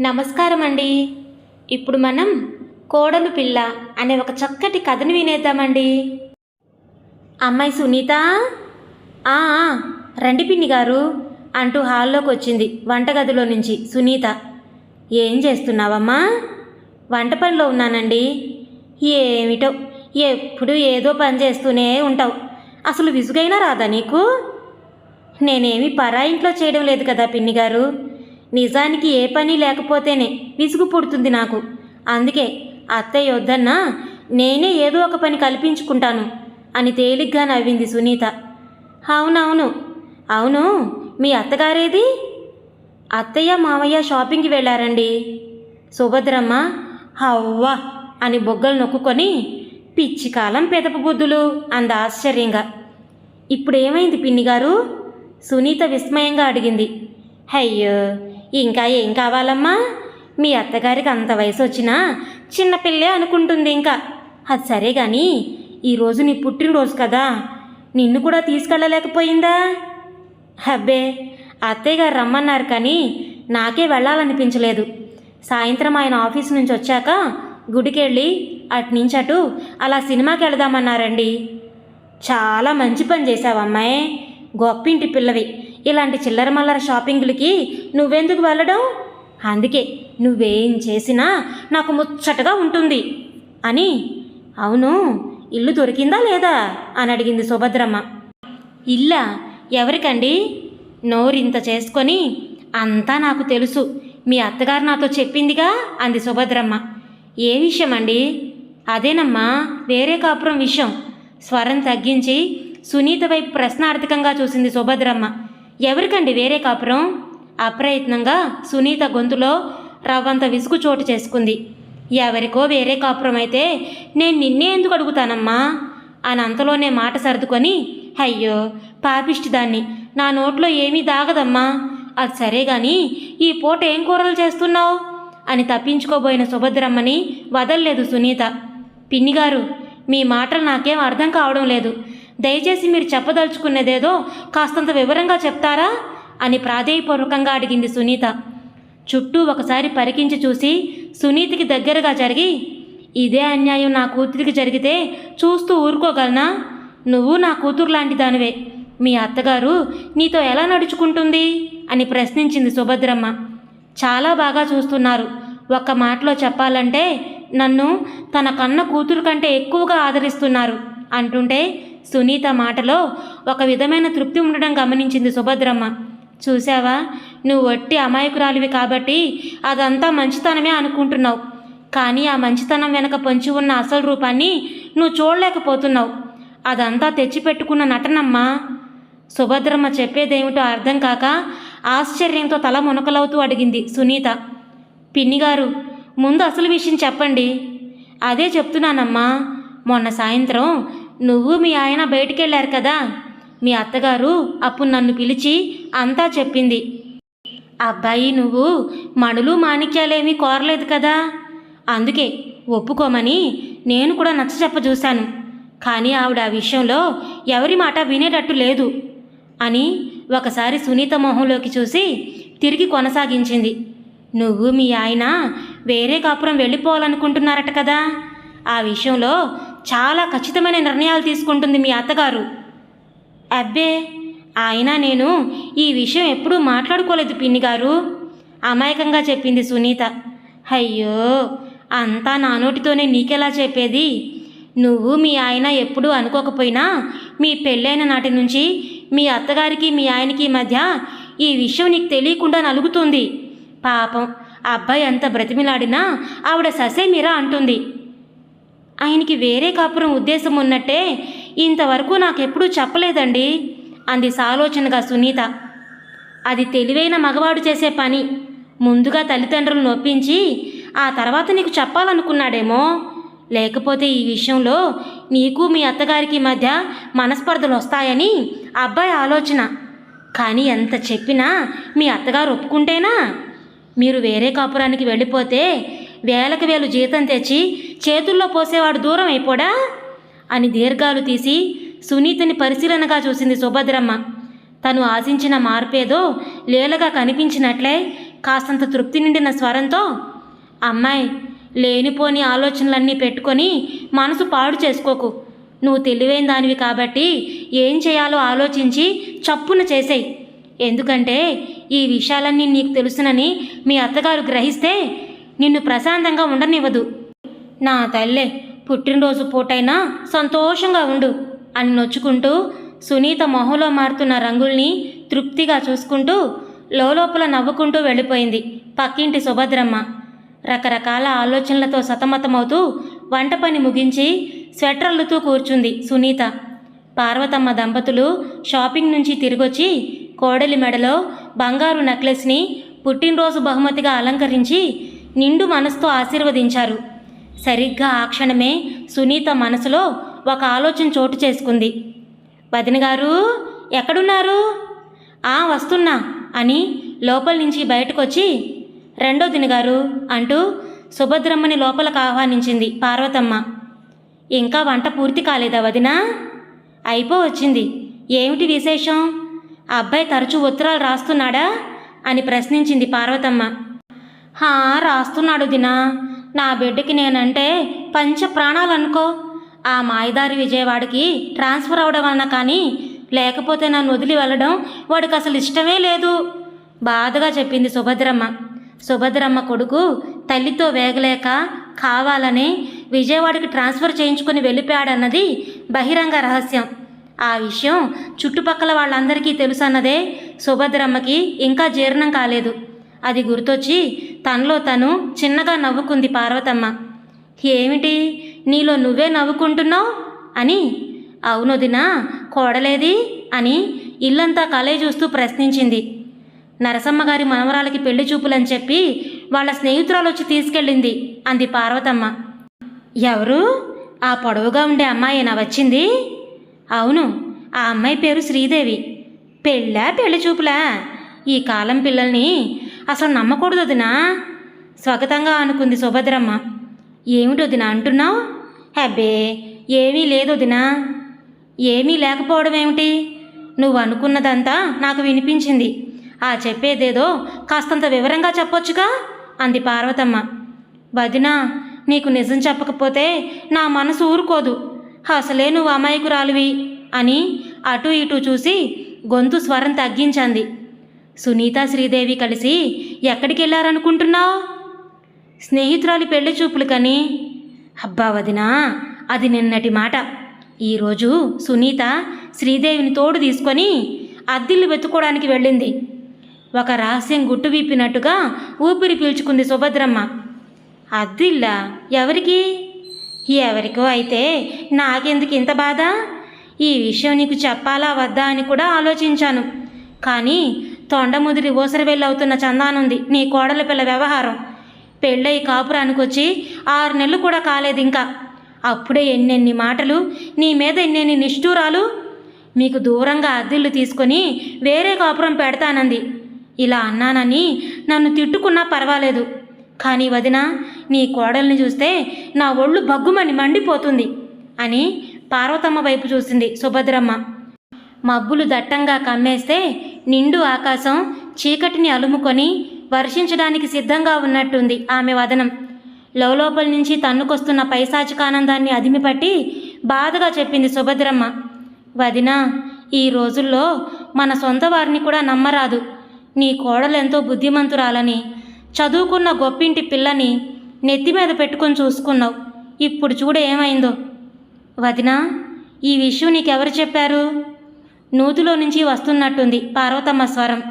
నమస్కారం అండి ఇప్పుడు మనం కోడలు పిల్ల అనే ఒక చక్కటి కథను వినేద్దామండి. అమ్మాయి సునీత? ఆ రండి పిన్ని గారు అంటూ హాల్లోకి వచ్చింది వంటగదిలో నుంచి సునీత. ఏం చేస్తున్నావమ్మా? వంట పనిలో ఉన్నానండి. ఏమిటో ఎప్పుడు ఏదో పని చేస్తూనే ఉంటావు. అసలు విసుగైనా రాదా నీకు? నేనేమి పరా ఇంట్లో చేయడం లేదు కదా పిన్ని గారు. నిజానికి ఏ పని లేకపోతేనే విసుగు పుడుతుంది నాకు. అందుకే అత్తయ్య వద్దన్నా నేనే ఏదో ఒక పని కల్పించుకుంటాను అని తేలిగ్గా నవ్వింది సునీత. అవునవును. అవును మీ అత్తగారేది? అత్తయ్య మామయ్య షాపింగ్కి వెళ్ళారండి. సుభద్రమ్మ హవ్వా అని బొగ్గలు నొక్కుకొని పిచ్చి కాలం పెదప బుద్ధులు అంద ఆశ్చర్యంగా. ఇప్పుడు ఏమైంది పిన్ని గారు సునీత విస్మయంగా అడిగింది. అయ్యో ఇంకా ఏం కావాలమ్మా? మీ అత్తగారికి అంత వయసు వచ్చినా చిన్నపిల్లే అనుకుంటుంది ఇంకా. అది సరే కానీ ఈరోజు నీ పుట్టినరోజు కదా. నిన్ను కూడా తీసుకెళ్ళలేకపోయిందా? హబ్బే అత్తయ్య గారు రమ్మన్నారు కానీ నాకే వెళ్ళాలనిపించలేదు. సాయంత్రం ఆయన ఆఫీస్ నుంచి వచ్చాక గుడికెళ్ళి అటు నుంచి అటు అలా సినిమాకి వెళదామన్నారండి. చాలా మంచి పని చేశావమ్మాయి. గొప్పింటి పిల్లవి. ఇలాంటి చిల్లర మల్లర షాపింగ్లకి నువ్వెందుకు వెళ్ళడం? అందుకే నువ్వేం చేసినా నాకు ముచ్చటగా ఉంటుంది. అని అవును ఇల్లు దొరికిందా లేదా? అని అడిగింది సుభద్రమ్మ. ఇల్లా? ఎవరికండి? నోరింత చేసుకొని అంతా నాకు తెలుసు. మీ అత్తగారు నాతో చెప్పిందిగా? అంది సుభద్రమ్మ. ఏ విషయం అండి అదేనమ్మా వేరే కాపురం విషయం. స్వరం తగ్గించి సునీత వైపు ప్రశ్నార్థకంగా చూసింది సుభద్రమ్మ. ఎవరికండి వేరే కాపురం? అప్రయత్నంగా సునీత గొంతులో రవ్వంత విసుగు చోటు చేసుకుంది. ఎవరికో వేరే కాపురం అయితే నేను నిన్నే ఎందుకు అడుగుతానమ్మా? అని అంతలోనే మాట సర్దుకొని అయ్యో పాపిష్టి దాన్ని నా నోట్లో ఏమీ దాగదమ్మా. అది సరే గాని ఈ పూట ఏం కూరలు చేస్తున్నావు? అని తప్పించుకోబోయిన సుభద్రమ్మని వదల్లేదు సునీత. పిన్నిగారు మీ మాటలు నాకేం అర్థం కావడం లేదు. దయచేసి మీరు చెప్పదలుచుకున్నదేదో కాస్తంత వివరంగా చెప్తారా? అని ప్రాధేయపూర్వకంగా అడిగింది సునీత. చుట్టూ ఒకసారి పరికించి చూసి సునీతికి దగ్గరగా జరిగి ఇదే అన్యాయం నా కూతురికి జరిగితే చూస్తూ ఊరుకోగలనా? నువ్వు నా కూతురు లాంటి దానివే. మీ అత్తగారు నీతో ఎలా నడుచుకుంటుంది? అని ప్రశ్నించింది సుభద్రమ్మ. చాలా బాగా చూస్తున్నారు. ఒక్క మాటలో చెప్పాలంటే నన్ను తన కన్న కూతురు కంటే ఎక్కువగా ఆదరిస్తున్నారు అంటుంటే సునీత మాటలో ఒక విధమైన తృప్తి ఉండడం గమనించింది సుభద్రమ్మ. చూసావా నువ్వు వట్టి అమాయకురాలివి కాబట్టి అదంతా మంచితనమే అనుకుంటున్నావు. కానీ ఆ మంచితనం వెనక పొంచి ఉన్న అసలు రూపాన్ని నువ్వు చూడలేకపోతున్నావు. అదంతా తెచ్చిపెట్టుకున్న నటనమ్మా. సుభద్రమ్మ చెప్పేదేమిటో అర్థం కాక ఆశ్చర్యంతో తల మునకలవుతూ అడిగింది సునీత. పిన్నిగారు ముందు అసలు విషయం చెప్పండి. అదే చెప్తున్నానమ్మా. మొన్న సాయంత్రం నువ్వు మీ ఆయన బయటికెళ్ళారు కదా? మీ అత్తగారు అప్పుడు నన్ను పిలిచి అంతా చెప్పింది. అబ్బాయి నువ్వు మణులు మాణిక్యాలేమీ కోరలేదు కదా? అందుకే ఒప్పుకోమని నేను కూడా నచ్చ చెప్ప చూశాను కానీ ఆవిడ ఆ విషయంలో ఎవరి మాట వినేటట్టు లేదు అని ఒకసారి సునీత మొహంలోకి చూసి తిరిగి కొనసాగించింది. నువ్వు మీ ఆయన వేరే కాపురం వెళ్ళిపోవాలనుకుంటున్నారట కదా? ఆ విషయంలో చాలా ఖచ్చితమైన నిర్ణయాలు తీసుకుంటుంది మీ అత్తగారు. అబ్బే ఆయన నేను ఈ విషయం ఎప్పుడూ మాట్లాడుకోలేదు పిన్ని గారు అమాయకంగా చెప్పింది సునీత. అయ్యో అంతా నా నోటితోనే నీకెలా చెప్పేది? నువ్వు మీ ఆయన ఎప్పుడూ అనుకోకపోయినా మీ పెళ్ళైన నాటి నుంచి మీ అత్తగారికి మీ ఆయనకి మధ్య ఈ విషయం నీకు తెలియకుండా నలుగుతుంది. పాపం అబ్బాయి అంత బ్రతిమిలాడినా ఆవిడ ససేమిరా అంటుంది. ఆయనకి వేరే కాపురం ఉద్దేశం ఉన్నట్టే ఇంతవరకు నాకెప్పుడూ చెప్పలేదండి అంది సాలోచనగా సునీత. అది తెలివైన మగవాడు చేసే పని. ముందుగా తల్లిదండ్రులను నొప్పించి ఆ తర్వాత నీకు చెప్పాలనుకున్నాడేమో. లేకపోతే ఈ విషయంలో నీకు మీ అత్తగారికి మధ్య మనస్పర్ధలు వస్తాయని అబ్బాయి ఆలోచన. కానీ ఎంత చెప్పినా మీ అత్తగారు ఒప్పుకుంటేనా? మీరు వేరే కాపురానికి వెళ్ళిపోతే వేలకు వేలు జీతం తెచ్చి చేతుల్లో పోసేవాడు దూరం అయిపోడా? అని దీర్ఘాలు తీసి సునీతిని పరిశీలనగా చూసింది సుభద్రమ్మ. తను ఆశించిన మార్పేదో లీలగా కనిపించినట్లే కాస్తంత తృప్తి నిండిన స్వరంతో అమ్మాయి లేనిపోని ఆలోచనలన్నీ పెట్టుకొని మనసు పాడు చేసుకోకు. నువ్వు తెలివైన దానివి కాబట్టి ఏం చేయాలో ఆలోచించి చప్పున చేసేయి. ఎందుకంటే ఈ విషయాలన్నీ నీకు తెలుసునని మీ అత్తగారు గ్రహిస్తే నిన్ను ప్రశాంతంగా ఉండనివ్వదు. నా తల్లే పుట్టినరోజు పూటైనా సంతోషంగా ఉండు అని నొచ్చుకుంటూ సునీత మొహంలో మారుతున్న రంగుల్ని తృప్తిగా చూసుకుంటూ లోపల నవ్వుకుంటూ వెళ్ళిపోయింది పక్కింటి సుభద్రమ్మ. రకరకాల ఆలోచనలతో సతమతమవుతూ వంట పని ముగించి స్వెటర్లుతూ కూర్చుంది సునీత. పార్వతమ్మ దంపతులు షాపింగ్ నుంచి తిరిగొచ్చి కోడలి మెడలో బంగారు నెక్లెస్ని పుట్టినరోజు బహుమతిగా అలంకరించి నిండు మనసుతో ఆశీర్వదించారు. సరిగ్గా ఆ క్షణమే సునీత మనసులో ఒక ఆలోచన చోటు చేసుకుంది. వదిన గారు ఎక్కడున్నారు? ఆ వస్తున్నా అని లోపల నుంచి బయటకొచ్చి రెండో దినగారు అంటూ సుభద్రమ్మని లోపలకు ఆహ్వానించింది పార్వతమ్మ. ఇంకా వంట పూర్తి కాలేదా వదినా? అయిపో వచ్చింది. ఏమిటి విశేషం? అబ్బాయి తరచూ ఉత్తరాలు రాస్తున్నాడా? అని ప్రశ్నించింది పార్వతమ్మ. హా రాస్తున్నాడు దినా. నా బిడ్డకి నేనంటే పంచ ప్రాణాలు అనుకో ఆ మాయదారి విజయవాడకి ట్రాన్స్ఫర్ అవడం వలన కానీ లేకపోతే నన్ను వదిలి వెళ్ళడం వాడికి అసలు ఇష్టమే లేదు. బాధగా చెప్పింది సుభద్రమ్మ. సుభద్రమ్మ కొడుకు తల్లితో వేగలేక కావాలని విజయవాడకి ట్రాన్స్ఫర్ చేయించుకుని వెళ్ళిపోయాడన్నది బహిరంగ రహస్యం. ఆ విషయం చుట్టుపక్కల వాళ్ళందరికీ తెలుసన్నదే సుభద్రమ్మకి ఇంకా జీర్ణం కాలేదు. అది గుర్తొచ్చి తనలో తను చిన్నగా నవ్వుకుంది పార్వతమ్మ. ఏమిటి? నీలో నువ్వే నవ్వుకుంటున్నావు? అని. అవునొదినా కోడలేది? అని ఇల్లంతా కలయి చూస్తూ ప్రశ్నించింది. నరసమ్మ గారి మనవరాలకి పెళ్ళి చూపులని చెప్పి వాళ్ళ స్నేహితురాలు వచ్చి తీసుకెళ్ళింది అంది పార్వతమ్మ. ఎవరు? ఆ పొడవుగా ఉండే అమ్మాయినా వచ్చింది? అవును ఆ అమ్మాయి పేరు శ్రీదేవి. పెళ్ళా పెళ్ళి చూపులా? ఈ కాలం పిల్లల్ని అసలు నమ్మకూడదు వదినా. స్వాగతంగా అనుకుంది సుభద్రమ్మ. ఏమిటి వదినా అంటున్నావు? హబ్బే ఏమీ లేదు వదినా. ఏమీ లేకపోవడం ఏమిటి? నువ్వు అనుకున్నదంతా నాకు వినిపించింది. ఆ చెప్పేదేదో కాస్తంత వివరంగా చెప్పొచ్చుగా? అంది పార్వతమ్మ. వదినా నీకు నిజం చెప్పకపోతే నా మనసు ఊరుకోదు. అసలే నువ్వు అమాయకురాలివి అని అటు ఇటు చూసి గొంతు స్వరం తగ్గించంది. సునీత శ్రీదేవి కలిసి ఎక్కడికి వెళ్ళారనుకుంటున్నావు స్నేహితురాలి పెళ్ళి చూపులు కని. అబ్బా వదినా అది నిన్నటి మాట. ఈరోజు సునీత శ్రీదేవిని తోడు తీసుకొని అద్దిల్లు వెతుక్కోవడానికి వెళ్ళింది. ఒక రహస్యం గుట్టు విప్పినట్టుగా ఊపిరి పీల్చుకుంది సుభద్రమ్మ. అద్దిల్లా ఎవరికి? ఎవరికో అయితే నాకెందుకు ఇంత బాధ? ఈ విషయం నీకు చెప్పాలా వద్దా అని కూడా ఆలోచించాను. కానీ తొండముదిరి ఊసరవెళ్ళవుతున్న చందానుంది. నీ కోడల పిల్ల వ్యవహారం. పెళ్ళై కాపురానికి వచ్చి ఆరు నెలలు కూడా కాలేదు ఇంకా. అప్పుడే ఎన్నెన్ని మాటలు నీ మీద ఎన్నెన్ని నిష్ఠూరాలు. మీకు దూరంగా అద్దెళ్ళు తీసుకొని వేరే కాపురం పెడతానంది. ఇలా అన్నానని నన్ను తిట్టుకున్నా పర్వాలేదు. కానీ వదిన నీ కోడల్ని చూస్తే నా ఒళ్ళు బగ్గుమని మండిపోతుంది అని పార్వతమ్మ వైపు చూసింది సుభద్రమ్మ. మబ్బులు దట్టంగా కమ్మేస్తే నిండు ఆకాశం చీకటిని అలుముకొని వర్షించడానికి సిద్ధంగా ఉన్నట్టుంది ఆమె వదనం. లోపల నుంచి తన్నుకొస్తున్న పైశాచికానందాన్ని అదిమిపట్టి బాధగా చెప్పింది సుభద్రమ్మ. వదినా ఈ రోజుల్లో మన సొంత వారిని కూడా నమ్మరాదు. నీ కోడలెంతో బుద్ధిమంతురాలని చదువుకున్న గొప్పింటి పిల్లని నెత్తి మీద పెట్టుకొని చూసుకున్నావు. ఇప్పుడు చూడ ఏమైందో. వదినా ఈ విషయం నీకెవరు చెప్పారు? నూతిలో నుంచి వస్తున్నట్టుంది పార్వతమ్మ స్వరం.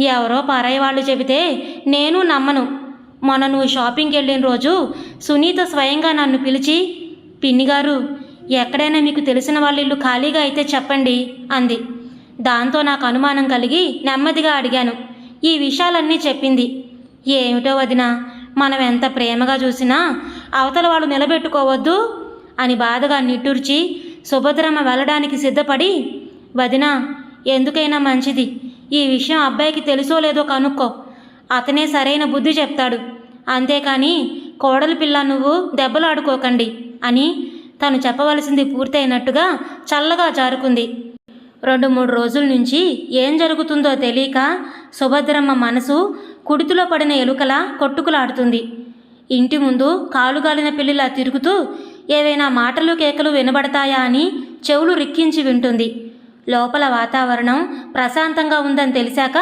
ఎవరో పారయ్య వాళ్ళు చెబితే నేను నమ్మను. మొన్న నువ్వు షాపింగ్కి వెళ్ళిన రోజు సునీత స్వయంగా నన్ను పిలిచి పిన్నిగారు ఎక్కడైనా మీకు తెలిసిన వాళ్ళ ఇల్లు ఖాళీగా అయితే చెప్పండి అంది. దాంతో నాకు అనుమానం కలిగి నెమ్మదిగా అడిగాను. ఈ విషయాలన్నీ చెప్పింది. ఏమిటో వదిన మనం ఎంత ప్రేమగా చూసినా అవతల వాళ్ళు నిలబెట్టుకోవద్దు అని బాధగా నిట్టూర్చి సుభద్రమ్మ వెళ్ళడానికి సిద్ధపడి వదినా ఎందుకైనా మంచిది. ఈ విషయం అబ్బాయికి తెలుసో లేదో కనుక్కో. అతనే సరైన బుద్ధి చెప్తాడు. అంతేకాని కోడలి పిల్ల నువ్వు దెబ్బలాడుకోకండి అని తను చెప్పవలసింది పూర్తయినట్టుగా చల్లగా జారుకుంది. రెండు మూడు రోజుల నుంచి ఏం జరుగుతుందో తెలియక సుభద్రమ్మ మనసు కుడితిలో పడిన ఎలుకలా కొట్టుకులాడుతుంది. ఇంటి ముందు కాలుగాలిన పిల్లిలా తిరుగుతూ ఏవైనా మాటలు కేకలు వినబడతాయా అని చెవులు రిక్కించి వింటుంది. లోపల వాతావరణం ప్రశాంతంగా ఉందని తెలిసాక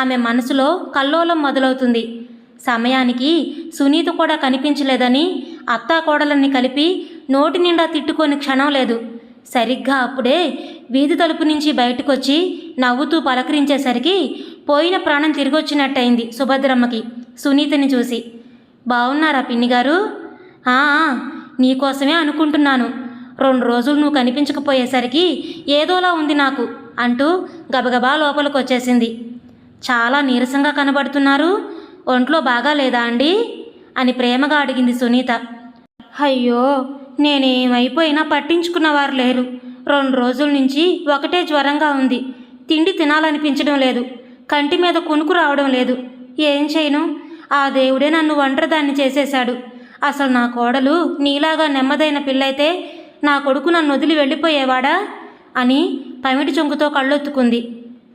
ఆమె మనసులో కల్లోలం మొదలవుతుంది. సమయానికి సునీత కూడా కనిపించలేదని అత్తాకోడలని కలిపి నోటి నిండా తిట్టుకొని క్షణం లేదు. సరిగ్గా అప్పుడే వీధి తలుపు నుంచి బయటకొచ్చి నవ్వుతూ పలకరించేసరికి పోయిన ప్రాణం తిరిగొచ్చినట్టయింది సుభద్రమ్మకి సునీతని చూసి. బాగున్నారా పిన్ని గారు నీకోసమే అనుకుంటున్నాను. రెండు రోజులు నువ్వు కనిపించకపోయేసరికి ఏదోలా ఉంది నాకు అంటూ గబగబా లోపలికి వచ్చేసింది చాలా నీరసంగా కనబడుతున్నారు. ఒంట్లో బాగా లేదా అండి? అని ప్రేమగా అడిగింది సునీత. అయ్యో నేనేమైపోయినా పట్టించుకున్నవారు లేరు. రెండు రోజుల నుంచి ఒకటే జ్వరంగా ఉంది. తిండి తినాలనిపించడం లేదు. కంటి మీద కొనుకు రావడం లేదు. ఏం చేయను? ఆ దేవుడే నన్ను ఒంటరిదాన్ని చేసేశాడు. అసలు నా కోడలు నీలాగా నెమ్మదైన పిల్లయితే నా కొడుకు నన్ను వదిలి వెళ్ళిపోయేవాడా? అని పమిటి చొంకుతో కళ్ళొత్తుకుంది.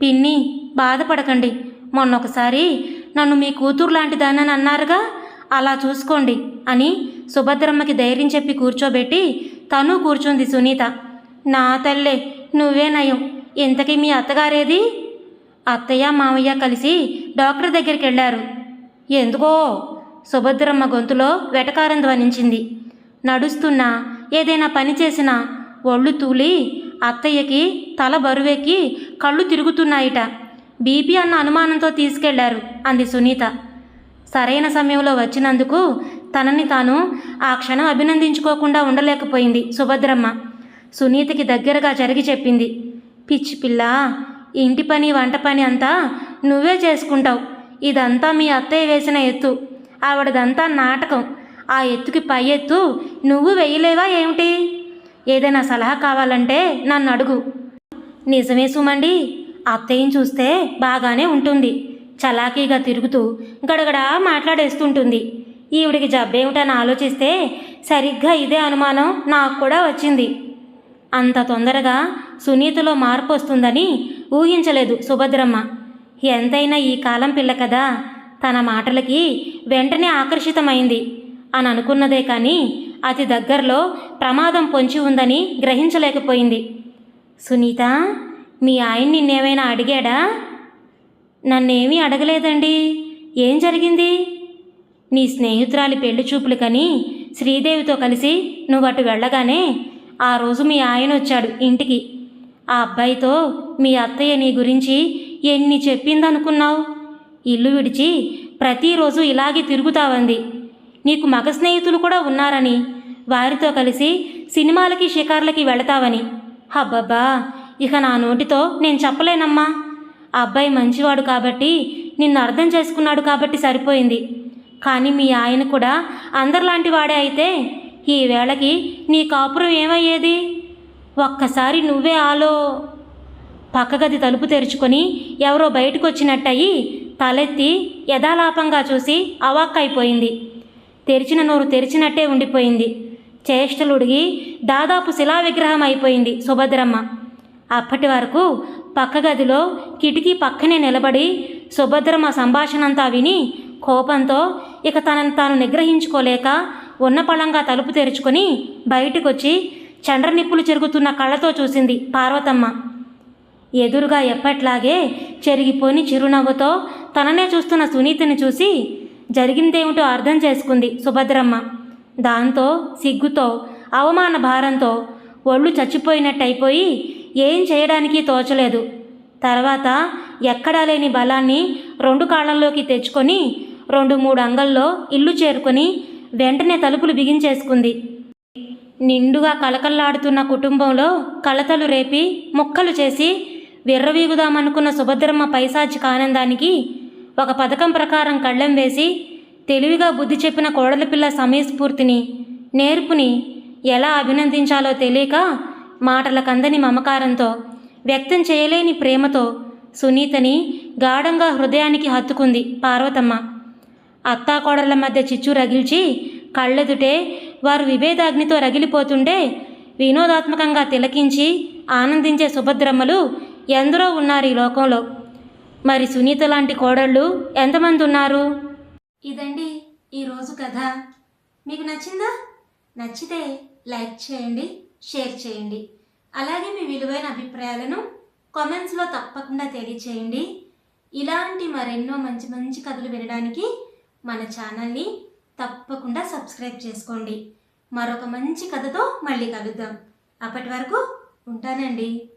పిన్ని బాధపడకండి. మొన్నొకసారి నన్ను మీ కూతురు లాంటి దానని అన్నారుగా? అలా చూసుకోండి అని సుభద్రమ్మకి ధైర్యం చెప్పి కూర్చోబెట్టి తను కూర్చుంది సునీత. నా తల్లే నువ్వే నయం. ఇంతకీ మీ అత్తగారేది? అత్తయ్య మామయ్య కలిసి డాక్టర్ దగ్గరికి వెళ్ళారు ఎందుకో? సుభద్రమ్మ గొంతులో వెటకారం ధ్వనించింది. నడుస్తున్నా ఏదైనా పని చేసినా ఒళ్ళు తూలి అత్తయ్యకి తల బరువెక్కి కళ్ళు తిరుగుతున్నాయిట. బీపీ అన్న అనుమానంతో తీసుకెళ్ళారు అంది సునీత. సరైన సమయంలో వచ్చినందుకు తనని తాను ఆ క్షణం అభినందించుకోకుండా ఉండలేకపోయింది సుభద్రమ్మ. సునీతకి దగ్గరగా జరిగి చెప్పింది. పిచ్చి పిల్ల ఇంటి పని వంట పని అంతా నువ్వే చేసుకుంటావు. ఇదంతా మీ అత్తయ్య వేసిన ఎత్తు. ఆవిడదంతా నాటకం. ఆ ఎత్తుకి పై ఎత్తు నువ్వు వేయలేవా ఏమిటి? ఏదైనా సలహా కావాలంటే నన్ను అడుగు. నిజమే సుమండి అత్తయ్యని చూస్తే బాగానే ఉంటుంది. చలాకీగా తిరుగుతూ గడగడా మాట్లాడేస్తుంటుంది. ఈవిడికి జబ్బేమిటని ఆలోచిస్తే సరిగ్గా ఇదే అనుమానం నాకు కూడా వచ్చింది. అంత తొందరగా సునీతలో మార్పు వస్తుందని ఊహించలేదు సుభద్రమ్మ. ఎంతైనా ఈ కాలం పిల్ల కదా తన మాటలకి వెంటనే ఆకర్షితమైంది. అని అనుకున్నదే కానీ అతి దగ్గరలో ప్రమాదం పొంచి ఉందని గ్రహించలేకపోయింది. సునీత మీ ఆయన నిన్నేమైనా అడిగాడా? నన్నేమీ అడగలేదండి. ఏం జరిగింది? నీ స్నేహితురాలి పెళ్ళి చూపులకని శ్రీదేవితో కలిసి నువ్వు అటు వెళ్ళగానే ఆ రోజు మీ ఆయన వచ్చాడు ఇంటికి. ఆ అబ్బాయితో మీ అత్తయ్య నీ గురించి ఎన్ని చెప్పిందనుకున్నావు? ఇల్లు విడిచి ప్రతిరోజు ఇలాగే తిరుగుతావంది. నీకు మగ స్నేహితులు కూడా ఉన్నారని. వారితో కలిసి సినిమాలకి షికార్లకి వెళతావని. అబ్బబ్బా ఇక నా నోటితో నేను చెప్పలేనమ్మా. ఆ అబ్బాయి మంచివాడు కాబట్టి నిన్ను అర్థం చేసుకున్నాడు కాబట్టి సరిపోయింది. కానీ మీ ఆయన కూడా అందరిలాంటి వాడే అయితే ఈ వేళకి నీ కాపురం ఏమయ్యేది? ఒక్కసారి నువ్వే ఆలో. పక్క గది తలుపు తెరుచుకొని ఎవరో బయటకు వచ్చినట్టయి తలెత్తి యథాలాపంగా చూసి అవాక్కైపోయింది. తెరిచిన నోరు తెరిచినట్టే ఉండిపోయింది. చేష్టలుడిగి దాదాపు శిలా విగ్రహం అయిపోయింది సుభద్రమ్మ. అప్పటి వరకు పక్క గదిలో కిటికీ పక్కనే నిలబడి సుభద్రమ్మ సంభాషణంతా విని కోపంతో ఇక తనను తాను నిగ్రహించుకోలేక ఉన్న పళంగా తలుపు తెరుచుకొని బయటకొచ్చి చండ్రనిప్పులు చెరుగుతున్న కళ్ళతో చూసింది పార్వతమ్మ. ఎదురుగా ఎప్పట్లాగే చెరిగిపోని చిరునవ్వుతో తననే చూస్తున్న సునీతిని చూసి జరిగిందేమిటో అర్థం చేసుకుంది సుభద్రమ్మ. దాంతో సిగ్గుతో అవమాన భారంతో ఒళ్ళు చచ్చిపోయినట్టయిపోయి ఏం చేయడానికి తోచలేదు. తర్వాత ఎక్కడా లేని బలాన్ని రెండు కాళ్ళల్లోకి తెచ్చుకొని రెండు మూడు అంగల్లో ఇల్లు చేరుకొని వెంటనే తలుపులు బిగించేసుకుంది. నిండుగా కలకల్లాడుతున్న కుటుంబంలో కలతలు రేపి ముక్కలు చేసి విర్రవీగుదామనుకున్న సుభద్రమ్మ పైశాచిక ఆనందానికి ఒక పథకం ప్రకారం కళ్ళెం వేసి తెలివిగా బుద్ధి చెప్పిన కోడలి పిల్ల సమయస్ఫూర్తిని నేర్పుని ఎలా అభినందించాలో తెలియక మాటల కందని మమకారంతో వ్యక్తం చేయలేని ప్రేమతో సునీతని గాఢంగా హృదయానికి హత్తుకుంది పార్వతమ్మ. అత్తాకోడళ్ళ మధ్య చిచ్చు రగిల్చి కళ్ళెదుటే వారు విభేదాగ్నితో రగిలిపోతుంటే వినోదాత్మకంగా తిలకించి ఆనందించే సుభద్రమ్మలు ఎందరో ఉన్నారు ఈ లోకంలో. మరి సునీత లాంటి కోడళ్ళు ఎంతమంది ఉన్నారు? ఇదండి ఈరోజు కథ. మీకు నచ్చిందా? నచ్చితే లైక్ చేయండి షేర్ చేయండి. అలాగే మీ విలువైన అభిప్రాయాలను కామెంట్స్లో తప్పకుండా తెలియచేయండి. ఇలాంటి మరెన్నో మంచి మంచి కథలు వినడానికి మన ఛానల్ని తప్పకుండా సబ్స్క్రైబ్ చేసుకోండి. మరొక మంచి కథతో మళ్ళీ కలుద్దాం. అప్పటి వరకు ఉంటానండి.